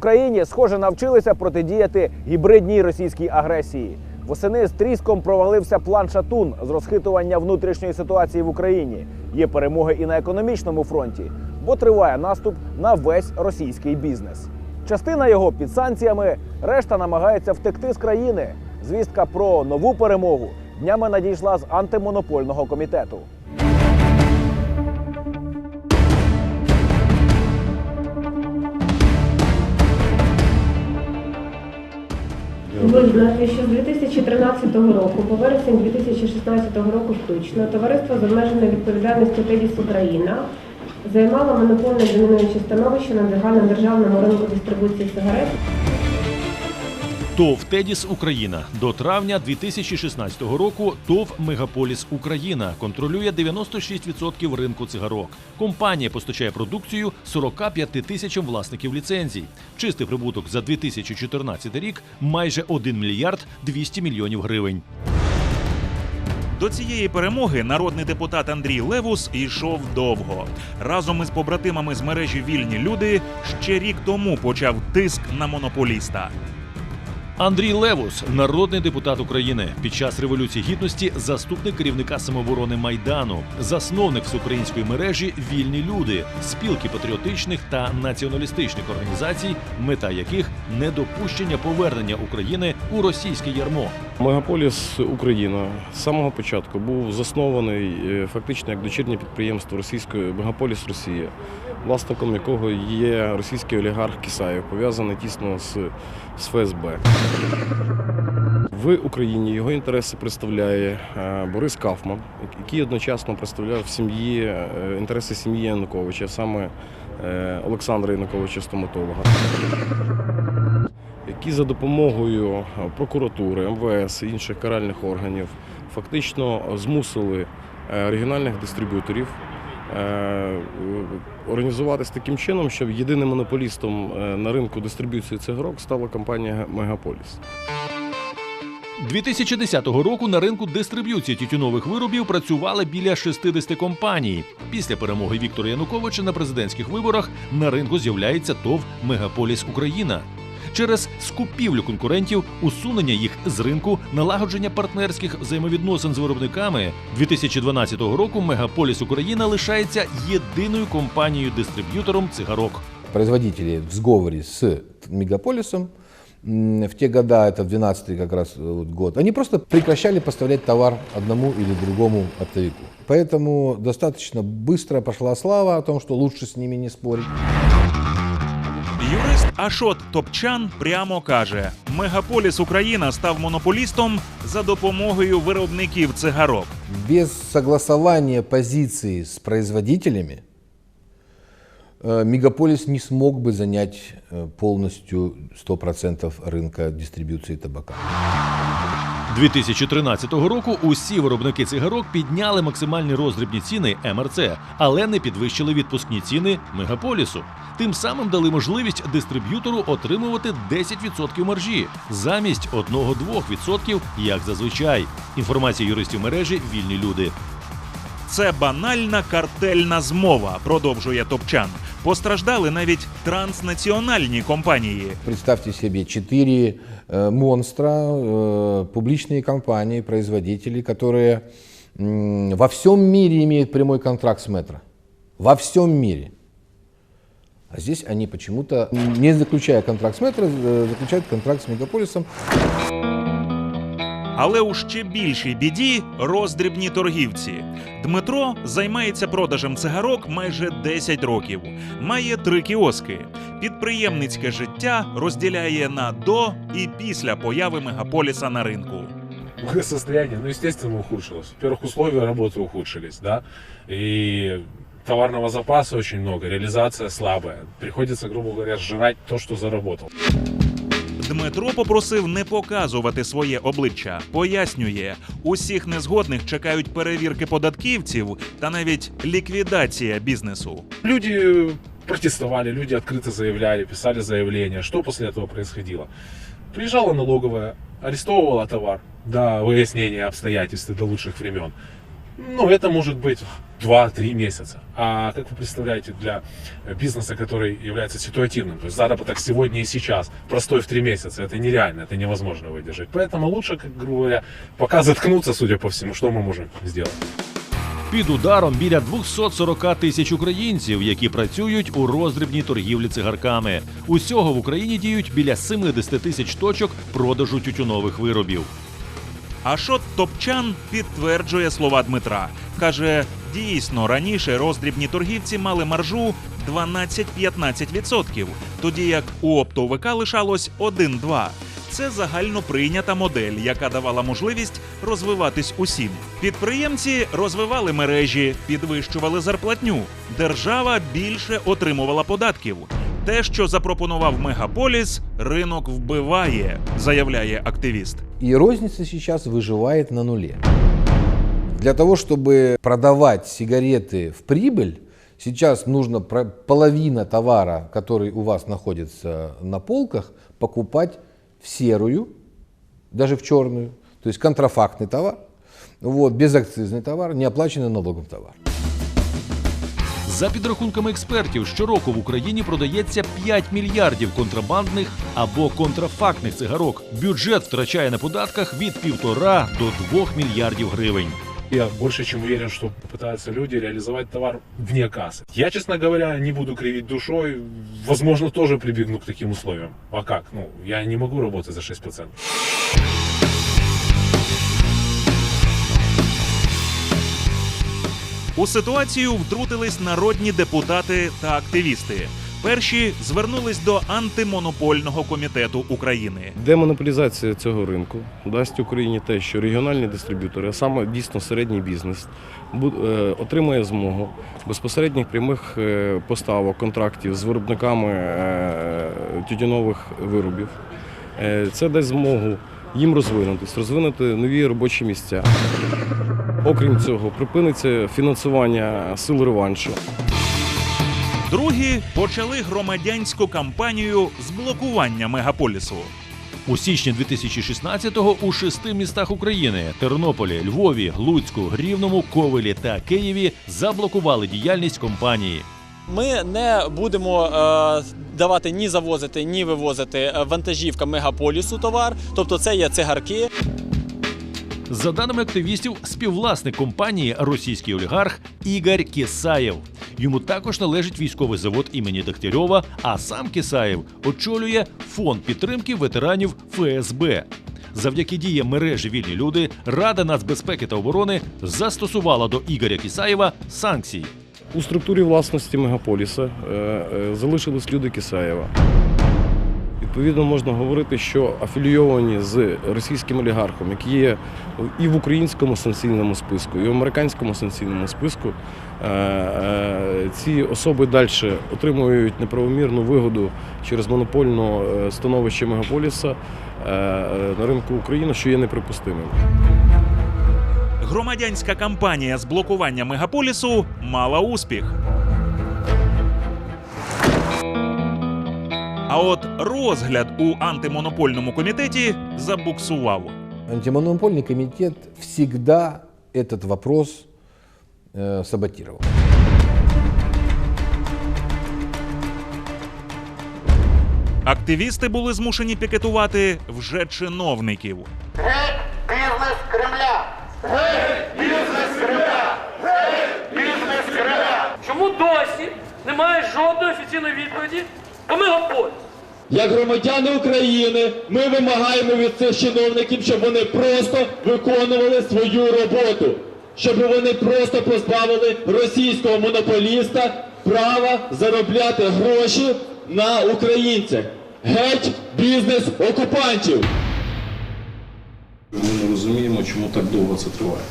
Україні, схоже, навчилися протидіяти гібридній російській агресії. Восени з тріском провалився план Шатун з розхитування внутрішньої ситуації в Україні. Є перемоги і на економічному фронті, бо триває наступ на весь російський бізнес. Частина його під санкціями, решта намагається втекти з країни. Звістка про нову перемогу днями надійшла з антимонопольного комітету. Видно, що з 2013 року по вересень 2016 року включно товариство з обмеженою відповідальністю «Тедіс Україна займало монопольне домінуюче становище на загальнодержавному ринку дистрибуції сигарет. ТОВ Тедіс Україна до травня 2016 року ТОВ Мегаполіс Україна контролює 96% ринку цигарок. Компанія постачає продукцію 45 тисячам власників ліцензій. Чистий прибуток за 2014 рік майже 1 мільярд 200 мільйонів гривень. До цієї перемоги народний депутат Андрій Левус йшов довго. Разом із побратимами з мережі Вільні люди ще рік тому почав тиск на монополіста. Андрій Левус, народний депутат України, під час революції гідності заступник керівника самооборони майдану, засновник всеукраїнської мережі Вільні люди, спілки патріотичних та націоналістичних організацій, мета яких недопущення повернення України у російське ярмо. Мегаполіс Україна з самого початку був заснований е, фактично як дочірнє підприємство російської Мегаполіс Росія, власником якого є російський олігарх Кисаєв, пов'язаний тісно з, з ФСБ. В Україні його інтереси представляє е, Борис Кафман, який одночасно представляв сім'ї е, інтереси сім'ї Януковича, саме е, Олександра Януковича стоматолога які за допомогою прокуратури, МВС і інших каральних органів фактично змусили регіональних дистриб'юторів організуватись таким чином, щоб єдиним монополістом е, на ринку дистриб'юції цигарок стала компанія Мегаполіс. 2010 року на ринку дистриб'юції тютюнових виробів працювали біля 60 компаній. Після перемоги Віктора Януковича на президентських виборах на ринку з'являється ТОВ Мегаполіс Україна Через скупівлю конкурентів, усунення їх з ринку, налагодження партнерських взаємовідносин з виробниками 2012 року Мегаполіс Україна лишається єдиною компанією-дистриб'ютором цигарок. производители в сговоре с Мегаполисом м, в те года, это в 12 как раз э, вот год, они просто прекращали поставлять товар одному или другому оптовику. Поэтому достаточно быстро пошла слава о том, что лучше с ними не спорить. Юрист Ашот Топчан прямо каже: Мегаполіс Україна став монополістом за допомогою виробників цигарок. Без согласования позиции с производителями э, Мегаполис не смог бы занять э, полностью 100% рынка дистрибуции табака. 2013 року усі виробники цигарок підняли максимальні роздрібні ціни МРЦ, але не підвищили відпускні ціни мегаполісу. Тим самим дали можливість дистриб'ютору отримувати 10% маржі замість 1-2%, як зазвичай. Інформація юристів мережі вільні люди. Це банальна картельна змова, продовжує Топчан. Постраждали навіть транснаціональні компанії. Представьте себе четыре э, монстра, э, публичные компании, производители, которые м, во всем мире имеют прямой контракт с метро. Во всем мире. А здесь они почему-то, не заключая контракт с метро, э, заключают контракт с мегаполисом. Але у ще більшій біді роздрібні торгівці. Дмитро займається продажем цигарок майже 10 років, має три кіоски. Підприємницьке життя розділяє на до і після появи мегаполіса на ринку. Состояние, ну, естественно, ухудшилось. Во-первых, условия работы ухудшились, да, и товарного запаса очень много, реализация слабая. Приходится, грубо говоря, сжирать то, что заработал. Дмитро попросив не показувати своє обличчя. Пояснює, усіх незгодних чекають перевірки податківців та навіть ліквідація бізнесу. Люди протестовали, люди открыто заявляли, писали заявления. Что после этого происходило? Приезжала налоговая, арестовывала товар до выяснения обстоятельств и до лучших времен. Ну, это может быть 2-3 месяца. А как вы представляете, для бизнеса, который является ситуативным, то есть заработок сегодня и сейчас, простой в 3 месяца, это нереально, это невозможно выдержать. Поэтому лучше, как грубо говоря, пока заткнуться, судя по всему, что мы можем сделать. Під ударом біля 240 тисяч українців, які працюють у роздрібній торгівлі цигарками. Усього в Україні діють біля 70 тисяч точок продажу тютюнових виробів. Ашот Топчан підтверджує слова Дмитра. Каже, дійсно раніше роздрібні торгівці мали маржу 12-15%, тоді як у оптовика лишалось 1-2%. Це загально прийнята модель, яка давала можливість розвиватись усім. Підприємці розвивали мережі, підвищували зарплатню. Держава більше отримувала податків. Те, що запропонував мегаполіс, ринок вбиває, заявляє активіст. И розница сейчас выживает на нуле. Для того, чтобы продавать сигареты в прибыль, сейчас нужно половина товара, который у вас находится на полках, покупать в серую, даже в черную, то есть контрафактный товар, вот, безакцизный товар, не оплаченный налогом товар. За підрахунками експертів, щороку в Україні продається 5 мільярдів контрабандних або контрафактних цигарок. Бюджет втрачає на податках від півтора до двох мільярдів гривень. Я больше чем уверен, что пытаются люди реализовать товар вне кассы. Я, честно говоря, не буду кривить душой. Возможно, тоже прибегну к таким условиям. А как? Ну, я не могу работать за 6%. У ситуацію втрутились народні депутати та активісти. Перші звернулись до антимонопольного комітету України. Демонополізація цього ринку дасть Україні те, що регіональні дистриб'ютори, а саме дійсно середній бізнес, е, отримає змогу безпосередніх прямих е, поставок контрактів з виробниками е, тютюнових виробів. Це дасть змогу їм розвинутись, розвинути нові робочі місця. Окрім цього, припиниться фінансування сил реваншу. Другі почали громадянську кампанію з блокування мегаполісу. У січні 2016-го у шести містах України Тернополі, Львові, Луцьку, Рівному, Ковелі та Києві заблокували діяльність компанії. Ми не будемо е, давати ні завозити, ні вивозити е, вантажівка мегаполісу товар, тобто це є цигарки. За даними активістів, співвласник компанії російський олігарх Ігор Кісаєв. Йому також належить військовий завод імені Дегтярьова, а сам Кісаєв очолює фонд підтримки ветеранів ФСБ. Завдяки діям мережі вільні люди Рада нацбезпеки та оборони застосувала до Ігоря Кісаєва санкції. У структурі власності мегаполіса е, е, залишились люди Кисаєва. Відповідно, можна говорити, що афілійовані з російським олігархом, які є і в українському санкційному списку, і в американському санкційному списку, е, е, ці особи далі отримують неправомірну вигоду через монопольне е, становище мегаполіса на ринку України, що є неприпустимим. Громадянська кампанія з блокування мегаполісу мала успіх. А от розгляд у антимонопольному комітеті забуксував. Антимонопольный комитет всегда этот вопрос э, саботировал. Активісти були змушені пікетувати вже чиновників. Геть бізнес Кремля! Геть бізнес Кремля! Геть бізнес Кремля! Чому досі немає жодної офіційної відповіді по мегаполісу? Як громадяни України, ми вимагаємо від цих чиновників, щоб вони просто виконували свою роботу, щоб вони просто позбавили російського монополіста права заробляти гроші на українцях. Геть бізнес окупантів! Ми не розуміємо, чому так довго це триває.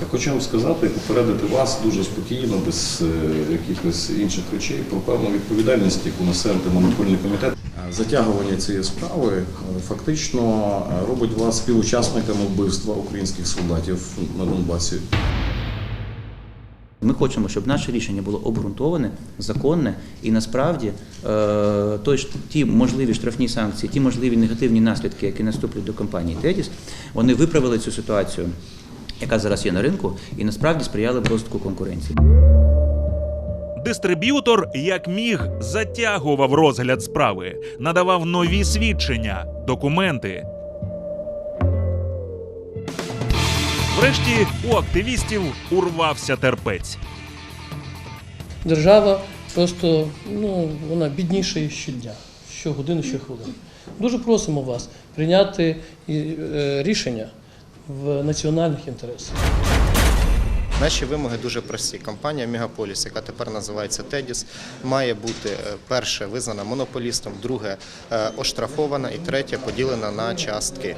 Я хочу вам сказати і попередити вас дуже спокійно, без е, якихось інших речей, про певну відповідальність, яку несе антимонопольний комітет. Затягування цієї справи е, фактично е, робить вас співучасниками вбивства українських солдатів на Донбасі. Ми хочемо, щоб наше рішення було обґрунтоване, законне і насправді той ті можливі штрафні санкції, ті можливі негативні наслідки, які наступлять до компанії Тедіс, вони виправили цю ситуацію. Яка зараз є на ринку, і насправді сприяли б розвитку конкуренції. Дистриб'ютор, як міг, затягував розгляд справи, надавав нові свідчення, документи. Врешті у активістів урвався терпець. Держава просто ну, вона бідніша щодня, щогодини, щохвилини. Дуже просимо вас прийняти е, рішення в національних інтересах. Наші вимоги дуже прості. Компанія Мегаполіс, яка тепер називається Тедіс, має бути е, перше визнана монополістом, друге е, оштрафована і третє поділена на частки.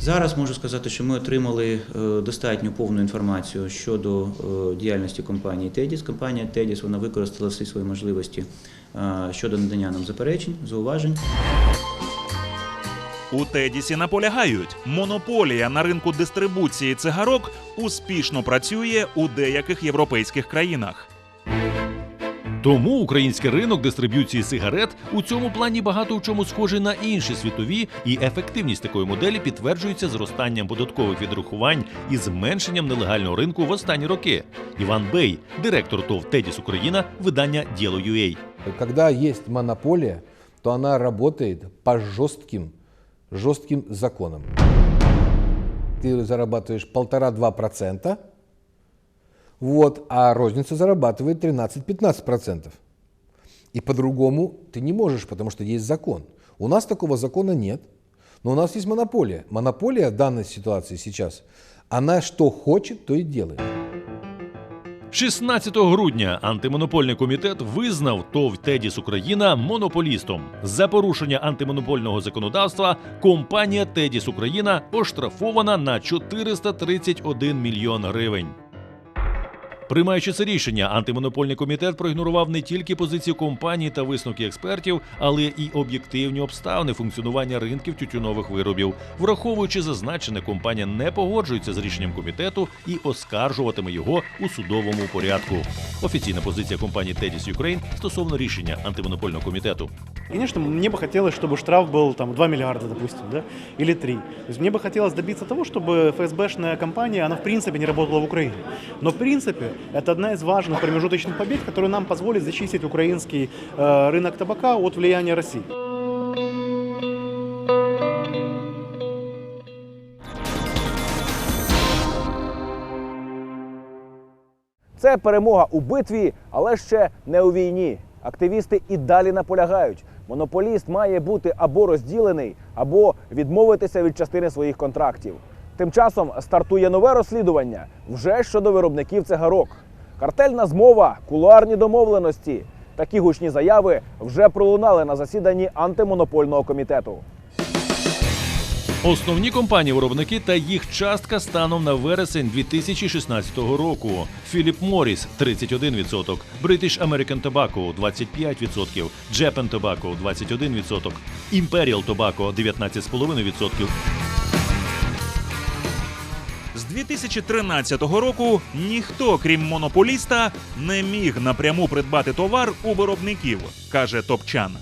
Зараз можу сказати, що ми отримали е, достатньо повну інформацію щодо діяльності компанії Тедіс. Компанія Тедіс вона використала всі свої можливості щодо надання нам заперечень, зауважень. У Тедісі наполягають, монополія на ринку дистрибуції цигарок успішно працює у деяких європейських країнах. Тому український ринок дистриб'юції сигарет у цьому плані багато у чому схожий на інші світові, і ефективність такої моделі підтверджується зростанням податкових відрахувань і зменшенням нелегального ринку в останні роки. Іван Бей, директор ТОВ Тедіс Україна, видання Діло.UA. Когда есть монополия, то она работает по жестким, жестким законам. Ты зарабатываешь полтора-два процента, вот, а розница зарабатывает 13-15%. И по-другому ты не можешь, потому что есть закон. У нас такого закона нет, но у нас есть монополия. Монополия в данной ситуации сейчас, она что хочет, то и делает. 16 грудня антимонопольний комітет визнав ТОВ Тедіс Україна монополістом. За порушення антимонопольного законодавства компанія Тедіс Україна оштрафована на 431 мільйон гривень. Приймаючи це рішення, антимонопольний комітет проігнорував не тільки позиції компанії та висновки експертів, але і об'єктивні обставини функціонування ринків тютюнових виробів. Враховуючи зазначене, компанія не погоджується з рішенням комітету і оскаржуватиме його у судовому порядку. Офіційна позиція компанії Tedis Ukraine стосовно рішення антимонопольного комітету. Конечно, мне бы хотелось, чтобы штраф был там 2 миллиарда, допустим, да, или 3. То есть мне бы хотелось добиться того, чтобы ФСБшная компания, она в принципе не работала в Украине. Но в принципе это одна из важных промежуточных побед, которая нам позволит зачистить украинский э, рынок табака от влияния России. Це перемога у битві, але ще не у війні. Активісти і далі наполягають. Монополіст має бути або розділений, або відмовитися від частини своїх контрактів. Тим часом стартує нове розслідування вже щодо виробників цигарок. Картельна змова, кулуарні домовленості. Такі гучні заяви вже пролунали на засіданні антимонопольного комітету. Основні компанії-виробники та їх частка станом на вересень 2016 року: Philip Morris – 31%, British American Tobacco – 25%, Japan Tobacco – 21%, Imperial Tobacco – 19,5%. З 2013 року ніхто, крім монополіста, не міг напряму придбати товар у виробників, каже Топчан.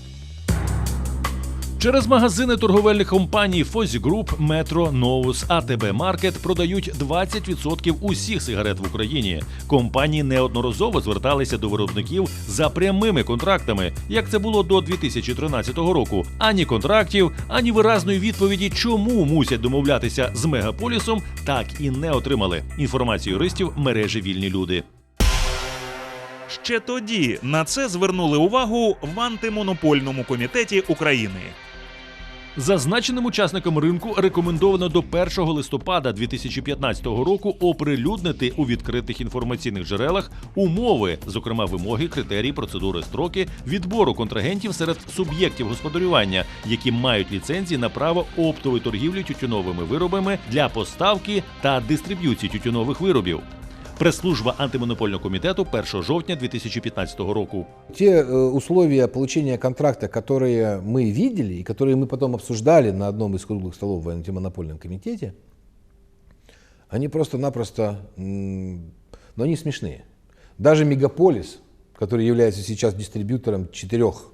Через магазини торговельних компаній Fozzy Group, Metro, Novus, ATB Market продають 20% усіх сигарет в Україні. Компанії неодноразово зверталися до виробників за прямими контрактами, як це було до 2013 року. Ані контрактів, ані виразної відповіді, чому мусять домовлятися з мегаполісом, так і не отримали. Інформацію юристів мережі вільні люди. Ще тоді на це звернули увагу в антимонопольному комітеті України. Зазначеним учасникам ринку рекомендовано до 1 листопада 2015 року оприлюднити у відкритих інформаційних джерелах умови, зокрема вимоги, критерії, процедури, строки відбору контрагентів серед суб'єктів господарювання, які мають ліцензії на право оптової торгівлі тютюновими виробами для поставки та дистриб'юції тютюнових виробів. Прес-служба антимонопольного комітету 1 жовтня 2015 року. Те э, условия получения контракта, которые мы видели и которые мы потом обсуждали на одном из круглых столов в антимонопольном комитете, они просто-напросто, м, но они смешные. Даже Мегаполис, который является сейчас дистрибьютором четырех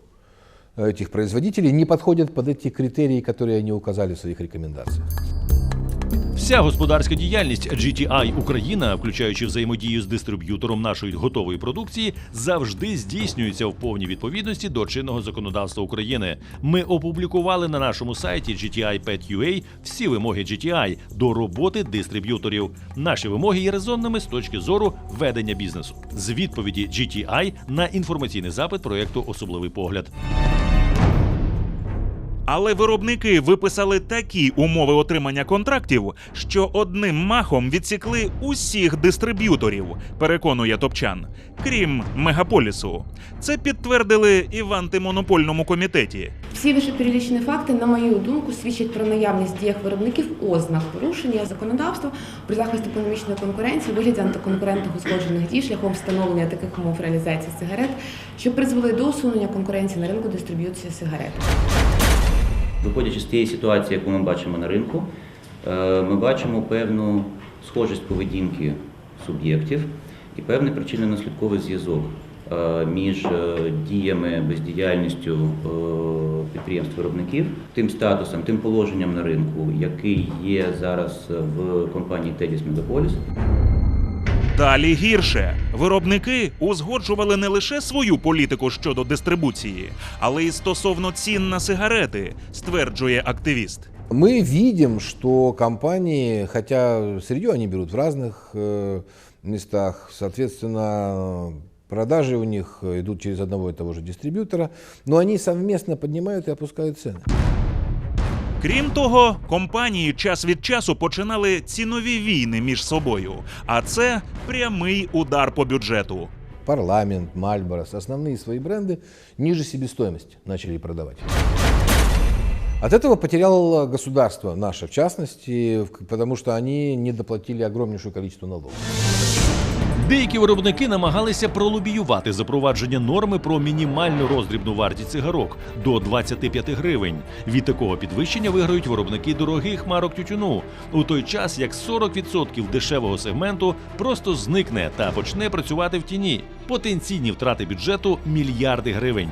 э, этих производителей, не подходят под эти критерии, которые они указали в своих рекомендациях. Вся господарська діяльність GTI Україна, включаючи взаємодію з дистриб'ютором нашої готової продукції, завжди здійснюється в повній відповідності до чинного законодавства України. Ми опублікували на нашому сайті GTI Pet.ua всі вимоги GTI до роботи дистриб'юторів. Наші вимоги є резонними з точки зору ведення бізнесу. З відповіді GTI на інформаційний запит проєкту Особливий погляд. Але виробники виписали такі умови отримання контрактів, що одним махом відсікли усіх дистриб'юторів, переконує топчан, крім мегаполісу. Це підтвердили і в антимонопольному комітеті. Всі вищеперелічені факти, на мою думку, свідчать про наявність діях виробників ознак порушення законодавства при захисті економічної конкуренції вигляді антиконкурентних узгоджених дій шляхом встановлення таких умов реалізації сигарет, що призвели до усунення конкуренції на ринку дистриб'юції сигарет. Виходячи з тієї ситуації, яку ми бачимо на ринку, е, ми бачимо певну схожість поведінки суб'єктів і певний причинно-наслідковий зв'язок е, між е, діями, бездіяльністю підприємств-виробників, тим статусом, тим положенням на ринку, який є зараз в компанії Тедіс Мегаполіс. Далі гірше виробники узгоджували не лише свою політику щодо дистрибуції, але й стосовно цін на сигарети, стверджує активіст. Мы видим, что компании, хотя сырье они берут в разных э, местах, соответственно, продажи у них идут через одного и того же дистрибьютора, но они совместно поднимают и опускают цены. Крім того, компанії час від часу починали цінові війни між собою, а це прямий удар по бюджету. Парламент, Мальборос, основные свои бренды ниже себестоимости начали продавать. От этого потеряло государство наше, в частности, в- потому что они не доплатили огромнейшее количество налогов. Деякі виробники намагалися пролобіювати запровадження норми про мінімальну роздрібну вартість цигарок до 25 гривень. Від такого підвищення виграють виробники дорогих марок тютюну, у той час як 40% дешевого сегменту просто зникне та почне працювати в тіні. Потенційні втрати бюджету мільярди гривень.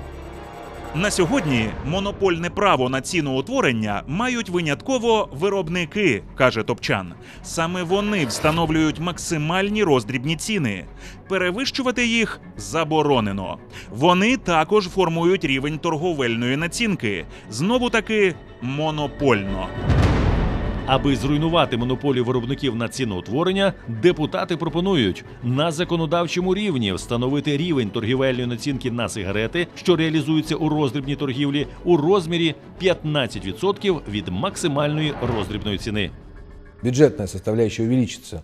На сьогодні монопольне право на ціноутворення мають винятково виробники, каже Топчан. Саме вони встановлюють максимальні роздрібні ціни. Перевищувати їх заборонено. Вони також формують рівень торговельної націнки. Знову таки монопольно. Аби зруйнувати монополію виробників на ціноутворення, депутати пропонують на законодавчому рівні встановити рівень торгівельної націнки на сигарети, що реалізуються у роздрібній торгівлі, у розмірі 15% від максимальної роздрібної ціни. Бюджетная составляющая увеличится,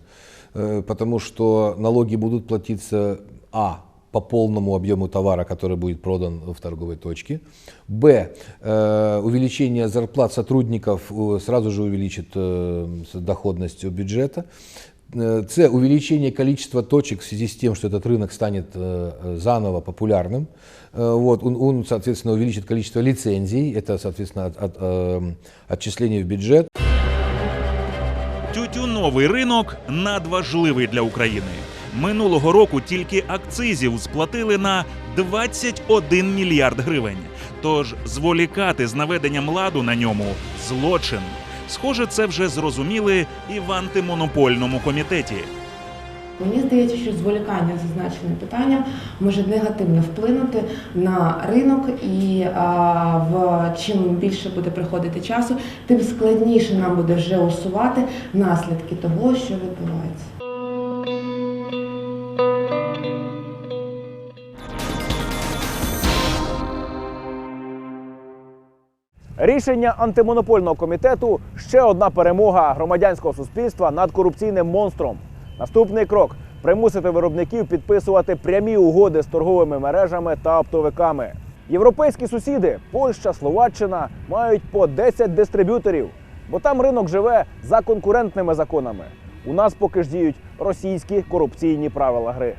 э, потому что налоги будут платиться а по полному объему товара, который будет продан в торговой точке. Б. э, Увеличение зарплат сотрудников э, сразу же увеличит э, доходность бюджета. С. Увеличение количества точек в связи с тем, что этот рынок станет заново популярным. Вот, он, он, соответственно, увеличит количество лицензий, это, соответственно, от, от, отчисления в бюджет. Тютюновий ринок надважливий для України. Минулого року тільки акцизів сплатили на 21 мільярд гривень. Тож зволікати з наведенням ладу на ньому злочин. Схоже, це вже зрозуміли і в антимонопольному комітеті. Мені здається, що зволікання зазначеним питанням може негативно вплинути на ринок, і а, в чим більше буде приходити часу, тим складніше нам буде вже усувати наслідки того, що відбувається. Рішення антимонопольного комітету ще одна перемога громадянського суспільства над корупційним монстром. Наступний крок примусити виробників підписувати прямі угоди з торговими мережами та оптовиками. Європейські сусіди, Польща, Словаччина, мають по 10 дистриб'юторів, бо там ринок живе за конкурентними законами. У нас поки ж діють російські корупційні правила гри.